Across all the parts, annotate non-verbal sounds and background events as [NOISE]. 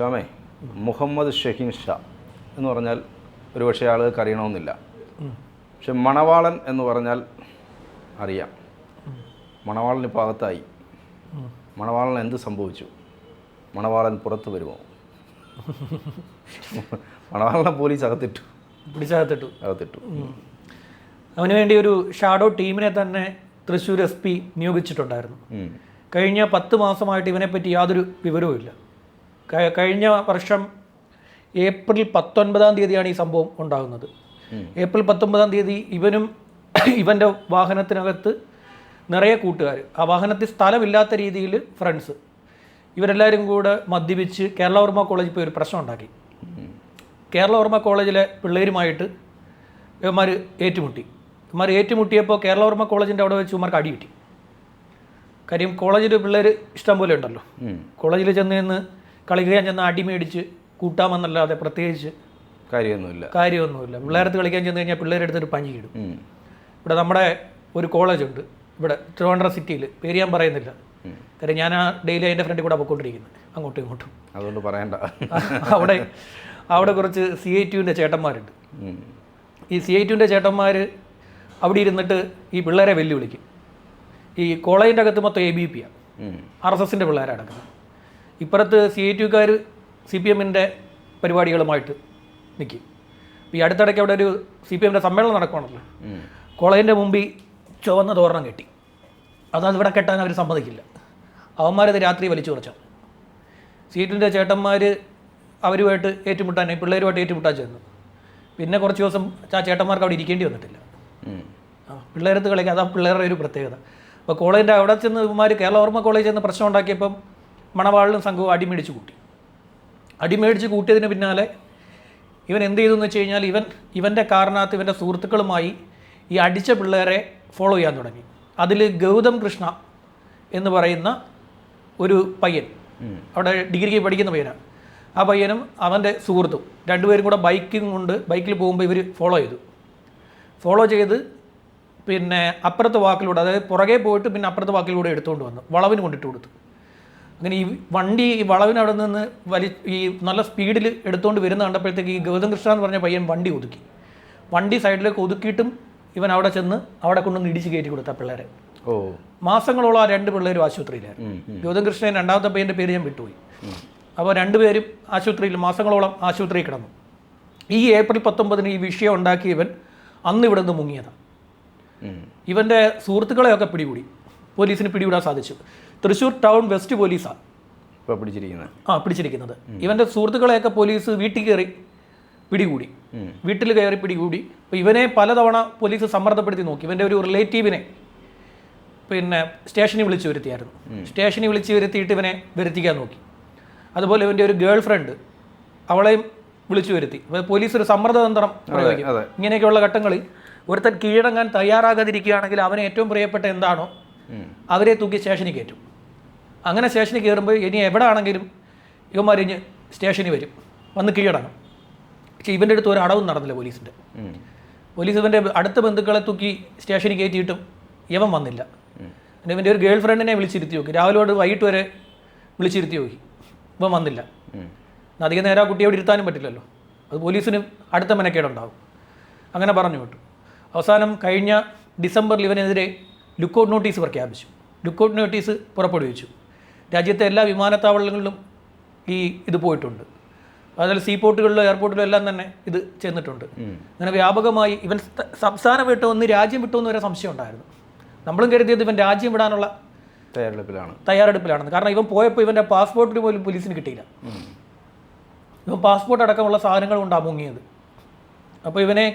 ഷാമേ മുഹമ്മദ് ഷഹീൻ ഷാ എന്ന് പറഞ്ഞാൽ ഒരുപക്ഷെ ആളുകൾക്ക് അറിയണമെന്നില്ല പക്ഷെ മണവാളൻ എന്ന് പറഞ്ഞാൽ അറിയാം. മണവാളന് ഭാഗത്തായി മണവാളൻ എന്ത് സംഭവിച്ചു? മണവാളൻ പുറത്ത് വരുമോ? മണവാളനെ പോലീസ് അകത്തിട്ടു. പിടിച്ചകത്തിട്ടു. അകത്തിട്ടു. അവന് വേണ്ടി ഒരു ഷാഡോ ടീമിനെ തന്നെ തൃശ്ശൂർ എസ് പി നിയോഗിച്ചിട്ടുണ്ടായിരുന്നു. കഴിഞ്ഞ പത്ത് മാസമായിട്ട് ഇവനെ പറ്റി യാതൊരു വിവരവും ഇല്ല കഴിഞ്ഞ വർഷം ഏപ്രിൽ പത്തൊൻപതാം തീയതിയാണ് ഈ സംഭവം ഉണ്ടാകുന്നത്. ഏപ്രിൽ പത്തൊമ്പതാം തീയതി ഇവനും [CLEARS THROAT] ഇവന്റെ വാഹനത്തിനകത്ത് നിറയെ കൂട്ടുകാർ ആ വാഹനത്തിൽ സ്ഥലമില്ലാത്ത രീതിയിൽ ഫ്രണ്ട്സ് ഇവരെല്ലാവരും കൂടെ മദ്യപിച്ച് കേരളവർമ്മ കോളേജിൽ പോയി ഒരു പ്രശ്നം ഉണ്ടാക്കി. കേരളവർമ്മ കോളേജിലെ പിള്ളേരുമായിട്ട് ഇവന്മാർ ഏറ്റുമുട്ടി. ഇവന്മാർ ഏറ്റുമുട്ടിയപ്പോൾ കേരളവർമ്മ കോളേജിന്റെ അവിടെ വെച്ച് ഇവന്മാർക്ക് അടി കിട്ടി കാര്യം കോളേജിൽ പിള്ളേർ ഇഷ്ടം പോലെ ഉണ്ടല്ലോ. കോളേജിൽ ചെന്ന് നിന്ന് കളിക്കാൻ ചെന്ന് അടി മേടിച്ച് കൂട്ടാമെന്നല്ലാതെ പ്രത്യേകിച്ച് കാര്യമൊന്നുമില്ല. കാര്യമൊന്നുമില്ല. പിള്ളേരത്ത് കളിക്കാൻ ചെന്ന് കഴിഞ്ഞാൽ പിള്ളേരെടുത്തൊരു പഞ്ഞി ഇടും ഇവിടെ നമ്മുടെ ഒരു കോളേജുണ്ട്. ഇവിടെ ട്രിവാൻഡ്രം സിറ്റിയിൽ പേര് ഞാൻ പറയുന്നില്ല. കാര്യം ഞാൻ ആ ഡെയിലി അതിന്റെ ഫ്രണ്ടിൽ കൂടെ പോയിക്കൊണ്ടിരിക്കുന്നത് അങ്ങോട്ടും ഇങ്ങോട്ടും. അതുകൊണ്ട് പറയണ്ട. [LAUGHS] അവിടെ അവിടെ കുറച്ച് സി ഐ ടുവിന്റെ ചേട്ടന്മാരുണ്ട്. ഈ സി ഐ ടുവിന്റെ ചേട്ടന്മാർ അവിടെ ഇരുന്നിട്ട് ഈ പിള്ളേരെ വെല്ലുവിളിക്കും. ഈ കോളേജിന്റെ അകത്ത് മൊത്തം A B P R S എസിന്റെ പിള്ളേരാണ് നടക്കുന്നത്. ഇപ്പുറത്ത് സി ഐ ടിക്കാർ സി പി എമ്മിന്റെ പരിപാടികളുമായിട്ട് നിൽക്കും. ഇപ്പം ഈ അടുത്തിടയ്ക്ക് അവിടെ ഒരു സി പി എമ്മിന്റെ സമ്മേളനം നടക്കുകയാണല്ലോ. കോളേജിന്റെ മുമ്പിൽ ചുവന്ന തോരണം കെട്ടി. അതാണ് ഇവിടെ കെട്ടാൻ അവർ സമ്മതിക്കില്ല. അവന്മാരത് രാത്രി വലിച്ചു കുറച്ചു സീറ്റിന്റെ ചേട്ടന്മാർ അവരുമായിട്ട് ഏറ്റുമുട്ടാൻ പിള്ളേരുമായിട്ട് ഏറ്റുമുട്ടാൻ ചെന്നു. പിന്നെ കുറച്ച് ദിവസം ആ ചേട്ടന്മാർക്ക് അവിടെ ഇരിക്കേണ്ടി വന്നിട്ടില്ല. ആ പിള്ളേരത്ത് കളിക്കുക അതാ പിള്ളേരുടെ ഒരു പ്രത്യേകത. അപ്പോൾ കോളേജിന്റെ അവിടെ ചെന്ന് ഇവന്മാർ കേരള ഓർമ്മ കോളേജിൽ ചെന്ന് പ്രശ്നം ഉണ്ടാക്കിയപ്പം മണവാളിലും സംഘവും അടിമേടിച്ച് കൂട്ടി. അടിമേടിച്ച് കൂട്ടിയതിന് പിന്നാലെ ഇവൻ എന്ത് ചെയ്തു എന്ന് വെച്ച് കഴിഞ്ഞാൽ ഇവൻ ഇവന്റെ കാറിനകത്ത് ഇവന്റെ സുഹൃത്തുക്കളുമായി ഈ അടിച്ച പിള്ളേരെ ഫോളോ ചെയ്യാൻ തുടങ്ങി. അതിൽ ഗൗതം കൃഷ്ണ എന്ന് പറയുന്ന ഒരു പയ്യൻ അവിടെ ഡിഗ്രിക്ക് പഠിക്കുന്ന പയ്യനാണ്. ആ പയ്യനും അവന്റെ സുഹൃത്തും രണ്ടുപേരും കൂടെ ബൈക്കും കൊണ്ട് ബൈക്കിൽ പോകുമ്പോൾ ഇവർ ഫോളോ ചെയ്തു. ഫോളോ ചെയ്ത് പിന്നെ അപ്പുറത്തെ വാക്കിലൂടെ അതായത് പുറകെ പോയിട്ട് പിന്നെ അപ്പുറത്തെ വാക്കിലൂടെ എടുത്തുകൊണ്ട് വന്നു. വളവിന് കൊണ്ടിട്ട് കൊടുത്തു. അങ്ങനെ ഈ വണ്ടി ഈ വളവിനവിടെ നിന്ന് വലി ഈ നല്ല സ്പീഡിൽ എടുത്തുകൊണ്ട് വരുന്ന കണ്ടപ്പോഴത്തേക്ക് ഈ ഗൗതം കൃഷ്ണ എന്ന് പറഞ്ഞ പയ്യൻ വണ്ടി ഒതുക്കി. വണ്ടി സൈഡിലേക്ക് ഒതുക്കിയിട്ടും ഇവൻ അവിടെ ചെന്ന് അവിടെ കൊണ്ടുവന്ന് ഇടിച്ച് കയറ്റി കൊടുത്ത പിള്ളേരെ. ഓ. മാസങ്ങളോളം ആ രണ്ട് പിള്ളേരും ആശുപത്രിയിലായിരുന്നു. ഗൗതം കൃഷ്ണൻ രണ്ടാമത്തെ പയ്യന്റെ പേര് ഞാൻ വിട്ടുപോയി. അപ്പോൾ രണ്ടുപേരും ആശുപത്രിയിൽ മാസങ്ങളോളം ആശുപത്രിയിൽ കിടന്നു. ഈ ഏപ്രിൽ പത്തൊമ്പതിന് ഈ വിഷയം ഉണ്ടാക്കിയ ഇവൻ അന്ന് ഇവിടെ നിന്ന് മുങ്ങിയതാണ്. ഇവന്റെ സുഹൃത്തുക്കളെയൊക്കെ പിടികൂടി. പോലീസിന് പിടികൂടാൻ സാധിച്ചു. തൃശ്ശൂർ ടൗൺ വെസ്റ്റ് പോലീസാണ് ഇപ്പോൾ പിടിച്ചിരിക്കുന്നത്. ആ പിടിച്ചിരിക്കുന്നത്. ഇവന്റെ സുഹൃത്തുക്കളെയൊക്കെ പോലീസ് വീട്ടിൽ കയറി പിടികൂടി. വീട്ടിൽ കയറി പിടികൂടി. അപ്പോൾ ഇവനെ പലതവണ പോലീസ് സമ്മർദ്ദപ്പെടുത്തി നോക്കി. ഇവന്റെ ഒരു റിലേറ്റീവിനെ പിന്നെ സ്റ്റേഷനിൽ വിളിച്ചു വരുത്തിയായിരുന്നു. സ്റ്റേഷനിൽ വിളിച്ചു വരുത്തിയിട്ട് ഇവനെ വരുത്തിക്കാൻ നോക്കി. അതുപോലെ ഇവന്റെ ഒരു ഗേൾ ഫ്രണ്ട് അവളെയും വിളിച്ചു വരുത്തി. പോലീസ് ഒരു സമ്മർദ്ദതന്ത്രം പ്രയോഗിക്കും. ഇങ്ങനെയൊക്കെയുള്ള ഘട്ടങ്ങളിൽ ഒരുത്തൻ കീഴടങ്ങാൻ തയ്യാറാകാതിരിക്കുകയാണെങ്കിൽ അവന് ഏറ്റവും പ്രിയപ്പെട്ട എന്താണോ അവരെ തൂക്കി സ്റ്റേഷനിൽ കയറ്റും. അങ്ങനെ സ്റ്റേഷനിൽ കയറുമ്പോൾ ഇനി എവിടെ ആണെങ്കിലും ഇവന്മാരിഞ്ഞ് സ്റ്റേഷനിൽ വരും. വന്ന് കീഴടങ്ങും പക്ഷേ ഇവന്റെ അടുത്ത് ഒരു അടവും നടന്നില്ല പോലീസിന്റെ. പോലീസ് ഇവന്റെ അടുത്ത ബന്ധുക്കളെ തൂക്കി സ്റ്റേഷനിൽ കയറ്റിയിട്ടും ഇവൻ വന്നില്ല. പിന്നെ ഇവന്റെ ഒരു ഗേൾ ഫ്രണ്ടിനെ വിളിച്ചിരുത്തി നോക്കി. രാവിലെ തൊട്ട് വൈകിട്ട് വരെ വിളിച്ചിരുത്തി നോക്കി. ഇവൻ വന്നില്ല. അധികം നേരം ആ കുട്ടിയെ അവിടെ ഇരുത്താനും പറ്റില്ലല്ലോ. അത് പോലീസിന് അടുത്ത മെനക്കേടുണ്ടാവും. അങ്ങനെ പറഞ്ഞു വിട്ടു. അവസാനം കഴിഞ്ഞ ഡിസംബറിൽ ഇവനെതിരെ ലുക്കൗട്ട് നോട്ടീസ് പ്രഖ്യാപിച്ചു. ലുക്കൗട്ട് നോട്ടീസ് പുറപ്പെടുവിച്ചു. രാജ്യത്തെ എല്ലാ വിമാനത്താവളങ്ങളിലും ഈ ഇത് പോയിട്ടുണ്ട്. അതുപോലെ സീ പോർട്ടുകളിലോ എയർപോർട്ടിലോ എല്ലാം തന്നെ ഇത് ചെന്നിട്ടുണ്ട്. അങ്ങനെ വ്യാപകമായി ഇവൻ സംസ്ഥാനം വിട്ടോ ഒന്ന് രാജ്യം വിട്ടോ എന്ന് വരെ സംശയം ഉണ്ടായിരുന്നു. നമ്മളും കരുതിയത് ഇവൻ രാജ്യം വിടാനുള്ള തയ്യാറെടുപ്പിലാണ്. തയ്യാറെടുപ്പിലാണെന്ന്. കാരണം ഇവൻ പോയപ്പോൾ ഇവന്റെ പാസ്പോർട്ടിന് പോലും പോലീസിന് കിട്ടിയില്ല. ഇവൻ പാസ്പോർട്ട് അടക്കമുള്ള സാധനങ്ങൾ കൊണ്ടാണ് മുങ്ങിയത്. അപ്പോൾ ഇവനെ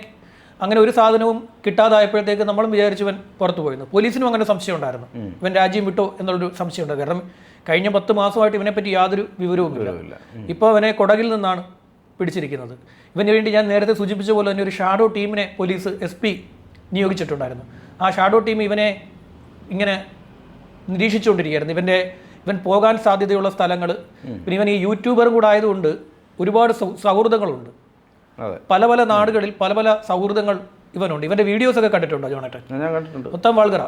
അങ്ങനെ ഒരു സാധനവും കിട്ടാതായപ്പോഴത്തേക്ക് നമ്മളും വിചാരിച്ചു ഇവൻ പുറത്തു പോയിരുന്നു. പോലീസിനും അങ്ങനെ സംശയം ഉണ്ടായിരുന്നു. ഇവൻ രാജ്യം വിട്ടോ എന്നുള്ളൊരു സംശയം ഉണ്ട് കാരണം കഴിഞ്ഞ പത്ത് മാസമായിട്ട് ഇവനെപ്പറ്റി യാതൊരു വിവരവും ഇല്ല ഇപ്പോൾ അവനെ കൊടകിൽ നിന്നാണ് പിടിച്ചിരിക്കുന്നത്. ഇവന് വേണ്ടി ഞാൻ നേരത്തെ സൂചിപ്പിച്ച പോലെ തന്നെ ഒരു ഷാഡോ ടീമിനെ പോലീസ് എസ് പി നിയോഗിച്ചിട്ടുണ്ടായിരുന്നു. ആ ഷാഡോ ടീം ഇവനെ ഇങ്ങനെ നിരീക്ഷിച്ചുകൊണ്ടിരിക്കുകയായിരുന്നു. ഇവന്റെ ഇവൻ പോകാൻ സാധ്യതയുള്ള സ്ഥലങ്ങൾ പിന്നെ ഇവൻ ഈ യൂട്യൂബറും കൂടെ ആയതുകൊണ്ട് ഒരുപാട് സൗ- സൗഹൃദങ്ങളുണ്ട്. പല പല നാടുകളിൽ പല പല സൗഹൃദങ്ങൾ ഇവനുണ്ട്. ഇവന്റെ വീഡിയോസ് ഒക്കെ കണ്ടിട്ടുണ്ടോ ജോണേട്ടൻ? ഞാൻ കണ്ടിട്ടുണ്ട്. മൊത്തം വാൾഗറ.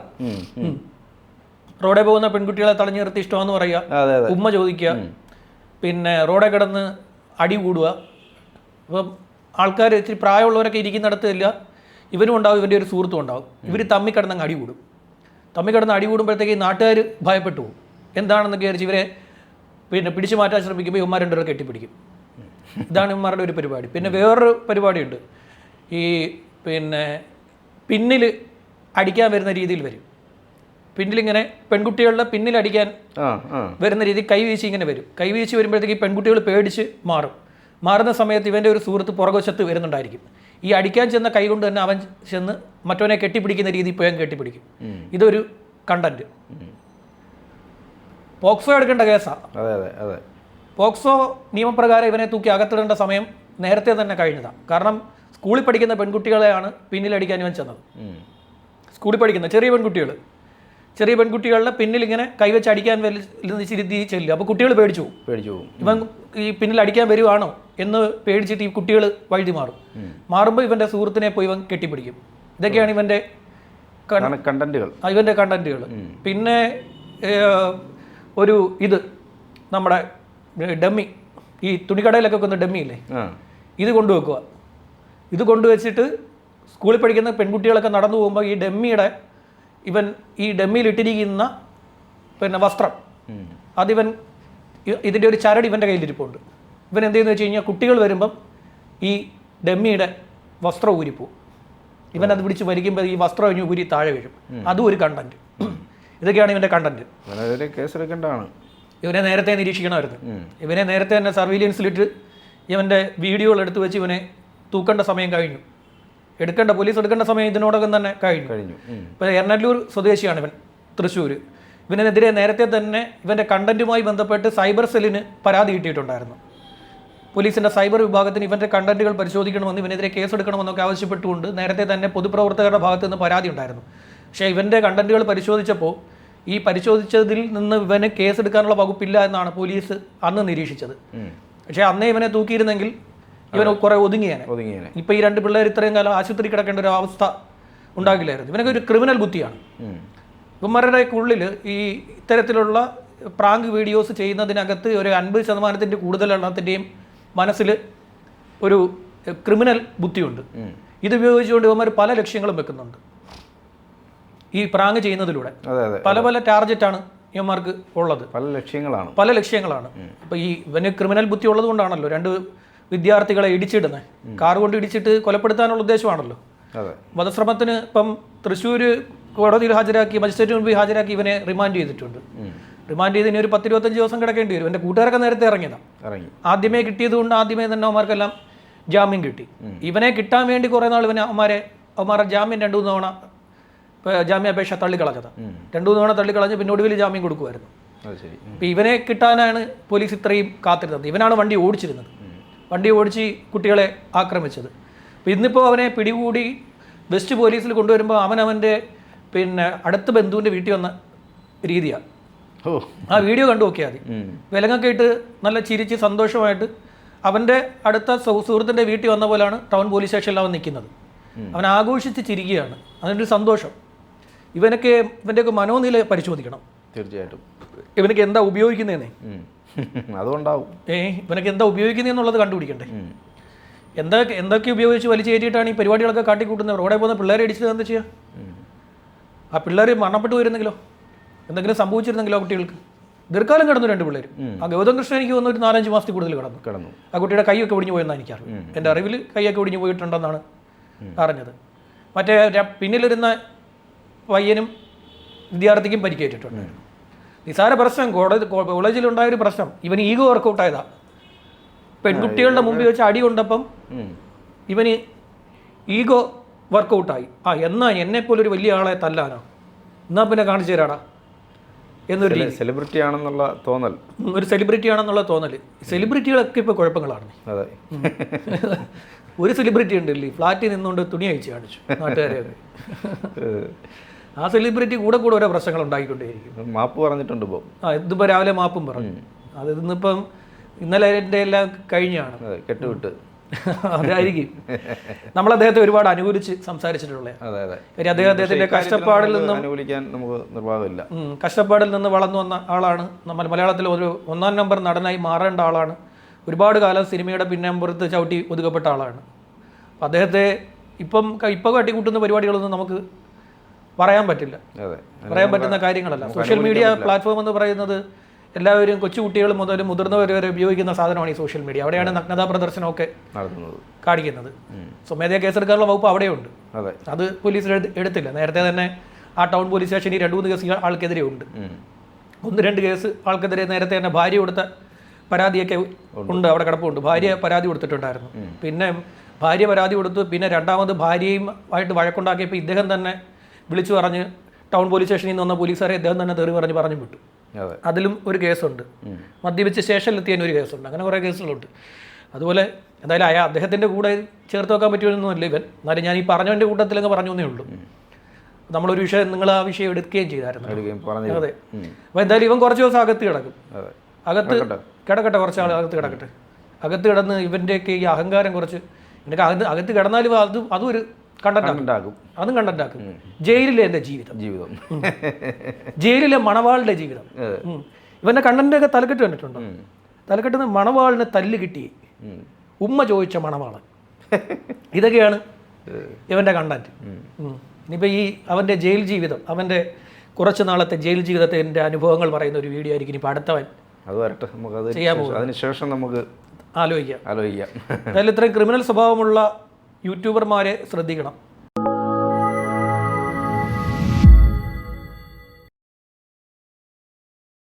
റോഡേ പോകുന്ന പെൺകുട്ടികളെ തടഞ്ഞു നിർത്തി ഇഷ്ടമാന്ന് പറയുക. ഉമ്മ ചോദിക്കുക. പിന്നെ റോഡെ കിടന്ന് അടി കൂടുക. അപ്പം ആൾക്കാർ ഇത്തിരി പ്രായമുള്ളവരൊക്കെ ഇരിക്കുന്നിടത്ത് ഇല്ല. ഇവനും ഉണ്ടാവും ഇവന്റെ ഒരു സുഹൃത്തും ഉണ്ടാവും. ഇവർ തമ്മി കിടന്നങ്ങ് അടി കൂടും. തമ്മി കിടന്ന് അടി കൂടുമ്പോഴത്തേക്ക് നാട്ടുകാർ ഭയപ്പെട്ടു പോകും. എന്താണെന്ന് വിചാരിച്ച് ഇവരെ പിന്നെ പിടിച്ചു മാറ്റാൻ ശ്രമിക്കുമ്പോൾ ഇവന്മാർ രണ്ടുപേരെ കെട്ടിപ്പിടിക്കും. ഇതാണ് ഇവന്മാരുടെ ഒരു പരിപാടി. പിന്നെ വേറൊരു പരിപാടിയുണ്ട്. ഈ പിന്നെ പിന്നിൽ അടിക്കാൻ വരുന്ന രീതിയിൽ വരും. പിന്നിലിങ്ങനെ പെൺകുട്ടികളുടെ പിന്നിൽ അടിക്കാൻ വരുന്ന രീതി കൈവീശി ഇങ്ങനെ വരും. കൈവീശി വരുമ്പോഴത്തേക്ക് ഈ പെൺകുട്ടികൾ പേടിച്ച് മാറും. മാറുന്ന സമയത്ത് ഇവന്റെ ഒരു സുഹൃത്ത് പുറകുവശത്ത് വരുന്നുണ്ടായിരിക്കും. ഈ അടിക്കാൻ ചെന്ന കൈ കൊണ്ട് തന്നെ അവൻ ചെന്ന് മറ്റവനെ കെട്ടിപ്പിടിക്കുന്ന രീതി പോയാൽ കെട്ടിപ്പിടിക്കും. ഇതൊരു കണ്ടന്റ് പോക്സോ എടുക്കേണ്ട കേസാണ് അതെ അതെ അതെ. പോക്സോ നിയമപ്രകാരം ഇവനെ തൂക്കി അകത്തിടേണ്ട സമയം നേരത്തെ തന്നെ കഴിഞ്ഞതാണ് കാരണം സ്കൂളിൽ പഠിക്കുന്ന പെൺകുട്ടികളെയാണ് പിന്നിലടിക്കാൻ ഇവൻ ചെന്നത്. സ്കൂളിൽ പഠിക്കുന്ന ചെറിയ പെൺകുട്ടികൾ ചെറിയ പെൺകുട്ടികളുടെ പിന്നിൽ ഇങ്ങനെ കൈവച്ച് അടിക്കാൻ രീതി ചെല്ലും അപ്പോൾ കുട്ടികൾ പേടിച്ചു പോകും. പേടിച്ചു പോകും. ഇവൻ ഈ പിന്നിൽ അടിക്കാൻ വരുവാണോ എന്ന് പേടിച്ചിട്ട് ഈ കുട്ടികൾ വഴുതി മാറും. മാറുമ്പോൾ ഇവന്റെ സുഹൃത്തിനെ പോയി ഇവൻ കെട്ടിപ്പിടിക്കും. ഇതൊക്കെയാണ് ഇവന്റെ കണ്ടന്റുകൾ. ഇവന്റെ കണ്ടന്റുകൾ. പിന്നെ ഒരു ഇത് നമ്മുടെ ഡമ്മി. ഈ തുണിക്കടയിലൊക്കെ വെക്കുന്ന ഡമ്മി ഇല്ലേ ഇത് കൊണ്ടുവെക്കുക. ഇത് കൊണ്ടുവച്ചിട്ട് സ്കൂളിൽ പഠിക്കുന്ന പെൺകുട്ടികളൊക്കെ നടന്നു പോകുമ്പോൾ ഈ ഡമ്മിയുടെ ഇവൻ ഈ ഡമ്മിയിലിട്ടിരിക്കുന്ന പിന്നെ വസ്ത്രം. അതിവൻ ഇതിന്റെ ഒരു ചരട് ഇവന്റെ കയ്യിലിരിപ്പുണ്ട്. ഇവൻ എന്ത് ചെയ്യുന്നു വെച്ച് കഴിഞ്ഞാൽ കുട്ടികൾ വരുമ്പം ഈ ഡമ്മിയുടെ വസ്ത്രം ഊരിപ്പോവും. ഇവൻ അത് പിടിച്ച് വലിക്കുമ്പോൾ ഈ വസ്ത്രം കഴിഞ്ഞ് ഊരി താഴെ വീഴും. അതും ഒരു കണ്ടന്റ് ഇതൊക്കെയാണ് ഇവന്റെ കണ്ടന്റ് കേസെടുക്കേണ്ടതാണ്. ഇവനെ നേരത്തെ നിരീക്ഷിക്കണമായിരുന്നു. ഇവനെ നേരത്തെ തന്നെ സർവീലിയൻസിലിട്ട് ഇവന്റെ വീഡിയോകൾ എടുത്തു വെച്ച് ഇവനെ തൂക്കേണ്ട സമയം കഴിഞ്ഞു. എടുക്കേണ്ട പോലീസ് എടുക്കേണ്ട സമയം ഇതിനോടകം തന്നെ കഴിഞ്ഞു. കഴിഞ്ഞു. ഇപ്പോൾ എറണാകുളൂർ സ്വദേശിയാണ് ഇവൻ തൃശ്ശൂർ ഇവനെതിരെ നേരത്തെ തന്നെ ഇവന്റെ കണ്ടന്റുമായി ബന്ധപ്പെട്ട് സൈബർ സെല്ലിന് പരാതി കിട്ടിയിട്ടുണ്ടായിരുന്നു. പോലീസിന്റെ സൈബർ വിഭാഗത്തിന് ഇവന്റെ കണ്ടന്റുകൾ പരിശോധിക്കണമെന്ന് ഇവനെതിരെ കേസെടുക്കണമെന്നൊക്കെ ആവശ്യപ്പെട്ടുകൊണ്ട് നേരത്തെ തന്നെ പൊതുപ്രവർത്തകരുടെ ഭാഗത്തുനിന്ന് പരാതി ഉണ്ടായിരുന്നു. പക്ഷേ ഇവന്റെ കണ്ടന്റുകൾ പരിശോധിച്ചപ്പോൾ ഈ പരിശോധിച്ചതിൽ നിന്ന് ഇവന് കേസെടുക്കാനുള്ള വകുപ്പില്ല എന്നാണ് പോലീസ് അന്ന് നിരീക്ഷിച്ചത്. പക്ഷേ അന്നേ ഇവനെ തൂക്കിയിരുന്നെങ്കിൽ ഇവൻ കുറെ ഒതുങ്ങിയാണ് ഇപ്പൊ ഈ രണ്ട് പിള്ളേർ ഇത്രയും കാലം ആശുപത്രി കിടക്കേണ്ട ഒരു അവസ്ഥ ഉണ്ടാകില്ലായിരുന്നു. ഇവനൊക്കെ ഒരു ക്രിമിനൽ ബുദ്ധിയാണ്. ഇവന്മാരുടെ ഉള്ളിൽ ഈ ഇത്തരത്തിലുള്ള പ്രാങ്ക് വീഡിയോസ് ചെയ്യുന്നതിനകത്ത് ഒരു അൻപത് ശതമാനത്തിന്റെ കൂടുതൽ എണ്ണത്തിന്റെയും മനസ്സിൽ ഒരു ക്രിമിനൽ ബുദ്ധിയുണ്ട്. ഇത് ഉപയോഗിച്ചുകൊണ്ട് ഇവന്മാർ പല ലക്ഷ്യങ്ങളും വെക്കുന്നുണ്ട്. ഈ പ്രാങ്ക് ചെയ്യുന്നതിലൂടെ പല പല ടാർജറ്റാണ് ഇവന്മാർക്ക് ഉള്ളത്. പല ലക്ഷ്യങ്ങളാണ്. പല ലക്ഷ്യങ്ങളാണ്. അപ്പോൾ ഈ ഇവന് ക്രിമിനൽ ബുദ്ധി ഉള്ളത് കൊണ്ടാണല്ലോ രണ്ട് വിദ്യാർത്ഥികളെ ഇടിച്ചിടുന്നത് കാർ കൊണ്ട് ഇടിച്ചിട്ട് കൊലപ്പെടുത്താനുള്ള ഉദ്ദേശമാണല്ലോ. വധശ്രമത്തിന് ഇപ്പം തൃശ്ശൂർ കോടതിയിൽ ഹാജരാക്കി മജിസ്ട്രേറ്റ് മുമ്പിൽ ഹാജരാക്കി ഇവനെ റിമാൻഡ് ചെയ്തിട്ടുണ്ട്. റിമാൻഡ് ചെയ്ത് ഇനി ഒരു പത്തിരുപത്തഞ്ച് ദിവസം കിടക്കേണ്ടി വരും. എന്റെ കൂട്ടുകാരൊക്കെ നേരത്തെ ഇറങ്ങിയതാ. ഇറങ്ങി. ആദ്യമേ കിട്ടിയത് കൊണ്ട് ആദ്യമേ തന്നെ അവന്മാർക്കെല്ലാം ജാമ്യം കിട്ടി. ഇവനെ കിട്ടാൻ വേണ്ടി കുറേ നാൾ ഇവനെ അവന്മാരെ അവന്മാരുടെ ജാമ്യം രണ്ടു മൂന്ന് തവണ ജാമ്യാപേക്ഷ തള്ളിക്കളഞ്ഞത്. രണ്ടു മൂന്ന് തവണ തള്ളിക്കളഞ്ഞ് പിന്നെ ഒടുവിൽ ജാമ്യം കൊടുക്കുമായിരുന്നു ഇപ്പം ഇവനെ കിട്ടാനാണ് പോലീസ് ഇത്രയും കാത്തിരുന്നത്. ഇവനാണ് വണ്ടി ഓടിച്ചിരുന്നത്. വണ്ടി ഓടിച്ച് കുട്ടികളെ ആക്രമിച്ചത്. അപ്പോൾ ഇന്നിപ്പോൾ അവനെ പിടികൂടി വെസ്റ്റ് പോലീസിൽ കൊണ്ടുവരുമ്പോൾ അവൻ അവന്റെ പിന്നെ അടുത്ത ബന്ധുവിന്റെ വീട്ടിൽ വന്ന രീതിയാണ് ഓ. ആ വീഡിയോ കണ്ടു നോക്കിയാൽ മതി. വിലങ്ങൊക്കെ ഇട്ട് നല്ല ചിരിച്ച് സന്തോഷമായിട്ട് അവന്റെ അടുത്ത സുഹൃത്തിന്റെ വീട്ടിൽ വന്ന പോലെയാണ് ടൗൺ പോലീസ് സ്റ്റേഷനിൽ അവൻ നിൽക്കുന്നത്. അവൻ ആഘോഷിച്ച് ചിരിക്കുകയാണ്. അതിന്റെ ഒരു സന്തോഷം. ഇവനൊക്കെ ഇവന്റെയൊക്കെ മനോനില പരിശോധിക്കണം. തീർച്ചയായിട്ടും. ഇവനൊക്കെ എന്താ ഉപയോഗിക്കുന്നതെന്നേ അതുകൊണ്ടാവും. ഏ ഇവനൊക്കെ എന്താ ഉപയോഗിക്കുന്നത് എന്നുള്ളത് കണ്ടുപിടിക്കണ്ടേ. എന്താ എന്തൊക്കെ ഉപയോഗിച്ച് വലിച്ചു കയറ്റിയിട്ടാണ് ഈ പരിപാടികളൊക്കെ കാട്ടിക്കൂട്ടുന്നത്? റോഡെ പോകുന്ന പിള്ളേരെ ഇടിച്ചത് എന്താ ചെയ്യുക ആ പിള്ളേർ മരണപ്പെട്ടു വരുന്നെങ്കിലോ എന്തെങ്കിലും സംഭവിച്ചിരുന്നെങ്കിലോ കുട്ടികൾക്ക്? ദീർഘകാലം കിടന്നു രണ്ട് പിള്ളേർ ആ ഗൗതം കൃഷ്ണൻ എനിക്ക് തോന്നുന്നു ഒരു നാലഞ്ച് മാസത്തിൽ കൂടുതൽ കിടന്നു. കിടന്നു. ആ കുട്ടിയുടെ കൈയൊക്കെ ഒടിഞ്ഞു പോയെന്നാണ് എനിക്കറിയാം എന്റെ അറിവിൽ കൈയൊക്കെ ഒടിഞ്ഞു പോയിട്ടുണ്ടെന്നാണ് അറിഞ്ഞത്. മറ്റേ പിന്നിലിരുന്ന പയ്യനും വിദ്യാർത്ഥിക്കും പരിക്കേറ്റിട്ടുണ്ട്. നിസാര പ്രശ്നം കോളേജ് കോളേജിലുണ്ടായ ഒരു പ്രശ്നം. ഇവന് ഈഗോ വർക്കൗട്ട് ആയതാ. പെൺകുട്ടികളുടെ മുമ്പിൽ വെച്ച് അടി കൊണ്ടപ്പം. ഇവന് ഈഗോ വർക്കൗട്ടായി ആ എന്നാ എന്നെപ്പോലൊരു വലിയ ആളെ തല്ലാനോ? എന്നാ പിന്നെ കാണിച്ചു തരാടാ? എന്നൊരു സെലിബ്രിറ്റി ആണെന്നുള്ള തോന്നൽ. ഒരു സെലിബ്രിറ്റി ആണെന്നുള്ള തോന്നൽ. സെലിബ്രിറ്റികളൊക്കെ ഇപ്പോൾ കുഴപ്പങ്ങളാണ്. അതെ. ഒരു സെലിബ്രിറ്റി ഉണ്ടല്ലേ? ഫ്ലാറ്റിൽ നിന്നുകൊണ്ട് തുണി അയച്ച് കാണിച്ചു. നാട്ടുകാരെ ആ സെലിബ്രിറ്റി കൂടെ കൂടെ ഓരോ പ്രശ്നങ്ങൾ ഉണ്ടായിക്കൊണ്ടേയിരിക്കും. മാപ്പ് പറഞ്ഞിട്ടുണ്ട് ഇപ്പോൾ ആ ഇതിപ്പോൾ രാവിലെ മാപ്പും പറഞ്ഞു. അത് ഇന്നിപ്പം ഇന്നലെ എന്റെ എല്ലാം കഴിഞ്ഞാണ്. കെട്ടുവിട്ട്. [LAUGHS] അതായിരിക്കും. നമ്മൾ അദ്ദേഹത്തെ ഒരുപാട് അനുകൂലിച്ച് സംസാരിച്ചിട്ടുള്ളത് അതെ അതെ. കാര്യം അദ്ദേഹം അദ്ദേഹത്തിന്റെ കഷ്ടപ്പാടിൽ നിന്നും അനുകൂലിക്കാൻ നമുക്ക് നിർവാഹമില്ല. കഷ്ടപ്പാടിൽ നിന്ന് വളർന്നു വന്ന ആളാണ്. നമ്മൾ മലയാളത്തിൽ ഒരു ഒന്നാം നമ്പർ നടനായി മാറേണ്ട ആളാണ്. ഒരുപാട് കാലം സിനിമയുടെ പിന്നമ്പുറത്ത് ചവിട്ടി ഒതുക്കപ്പെട്ട ആളാണ്. അദ്ദേഹത്തെ ഇപ്പം ഇപ്പം കട്ടിക്കൂട്ടുന്ന പരിപാടികളൊന്നും നമുക്ക് പറയാൻ പറ്റില്ല. പറയാൻ പറ്റുന്ന കാര്യങ്ങളല്ല. സോഷ്യൽ മീഡിയ പ്ലാറ്റ്ഫോം എന്ന് പറയുന്നത് എല്ലാവരും കൊച്ചുകുട്ടികൾ മുതൽ മുതിർന്നവർ വരെ ഉപയോഗിക്കുന്ന സാധനമാണ് ഈ സോഷ്യൽ മീഡിയ അവിടെയാണ് നഗ്നതാ പ്രദർശനമൊക്കെ കാണിക്കുന്നത്. സ്വമേധയാ കേസെടുക്കാനുള്ള വകുപ്പ് അവിടെയുണ്ട്. അതെ. അത് പോലീസ് എടുത്തില്ല. നേരത്തെ തന്നെ ആ ടൗൺ പോലീസ് സ്റ്റേഷനിൽ രണ്ട് മൂന്ന് കേസ് ആൾക്കെതിരെ ഉണ്ട്. ഒന്ന് രണ്ട് കേസ് ആൾക്കെതിരെ നേരത്തെ തന്നെ ഭാര്യ കൊടുത്ത പരാതിയൊക്കെ ഉണ്ട്. അവിടെ കിടപ്പുണ്ട്. ഭാര്യ പരാതി കൊടുത്തിട്ടുണ്ടായിരുന്നു. പിന്നെ ഭാര്യ പരാതി കൊടുത്തു പിന്നെ രണ്ടാമത് ഭാര്യയും ആയിട്ട് വഴക്കുണ്ടാക്കിയപ്പോൾ ഇദ്ദേഹം തന്നെ വിളിച്ചു പറഞ്ഞ് ടൗൺ പോലീസ് സ്റ്റേഷനിൽ നിന്ന് വന്ന പോലീസുകാരെ ഇദ്ദേഹം തന്നെ തെറി പറഞ്ഞ് പറഞ്ഞു വിട്ടു. അതെ. അതിലും ഒരു കേസുണ്ട്. മദ്യപിച്ച് സ്റ്റേഷനിലെത്തിയതിന് ഒരു കേസുണ്ട്. അങ്ങനെ കുറേ കേസുകളുണ്ട്. അതുപോലെ എന്തായാലും അയാൾ അദ്ദേഹത്തിന്റെ കൂടെ ചേർത്ത് വെക്കാൻ പറ്റുമെന്നൊന്നുമില്ല ഇവൻ. എന്നാലും ഞാൻ ഈ പറഞ്ഞവന്റെ കൂട്ടത്തിലങ്ങ് പറഞ്ഞു ഉള്ളൂ. നമ്മളൊരു വിഷയം നിങ്ങൾ ആ വിഷയം എടുക്കുകയും ചെയ്തായിരുന്നു. അതെ. അപ്പോൾ എന്തായാലും ഇവൻ കുറച്ച് ദിവസം അകത്ത് കിടക്കും. അകത്ത് കിടക്കട്ടെ. കിടക്കട്ടെ കുറച്ച് ആൾ അകത്ത് കിടക്കട്ടെ. അകത്ത് കിടന്ന് ഇവന്റെയൊക്കെ ഈ അഹങ്കാരം കുറച്ച് എനിക്ക് അകത്ത് അകത്ത് കിടന്നാലും അത് അതും ഒരു അതും കണ്ടന്റ് ആക്കും. ജയിലിലെ എന്റെ ജീവിതം. ജീവിതം. ജയിലിലെ മണവാളുടെ ജീവിതം. ഇവന്റെ ഉം. ഒക്കെ കണ്ടന്റൊക്കെ തലക്കെട്ട് കണ്ടിട്ടുണ്ടോ? തലക്കെട്ട് മണവാളിന് തല്ല് കിട്ടി. ഉമ്മ ചോദിച്ച മണവാളൻ. ഇതൊക്കെയാണ് ഇവന്റെ കണ്ടന്റ്. ഇനിയിപ്പോൾ ഈ അവന്റെ ജയിൽ ജീവിതം അവന്റെ കുറച്ച് നാളത്തെ ജയിൽ ജീവിതത്തിന്റെ അനുഭവങ്ങൾ പറയുന്ന ഒരു വീഡിയോ ആയിരിക്കും ഇനിയിപ്പോൾ അടുത്തവൻ അത് വരട്ടെ നമുക്ക് അതിനുശേഷം നമുക്ക് ആലോചിക്കാം. ആലോചിക്കാം. എന്തായാലും ഇത്രയും ക്രിമിനൽ സ്വഭാവമുള്ള യൂട്യൂബർമാരെ ശ്രദ്ധിക്കണം.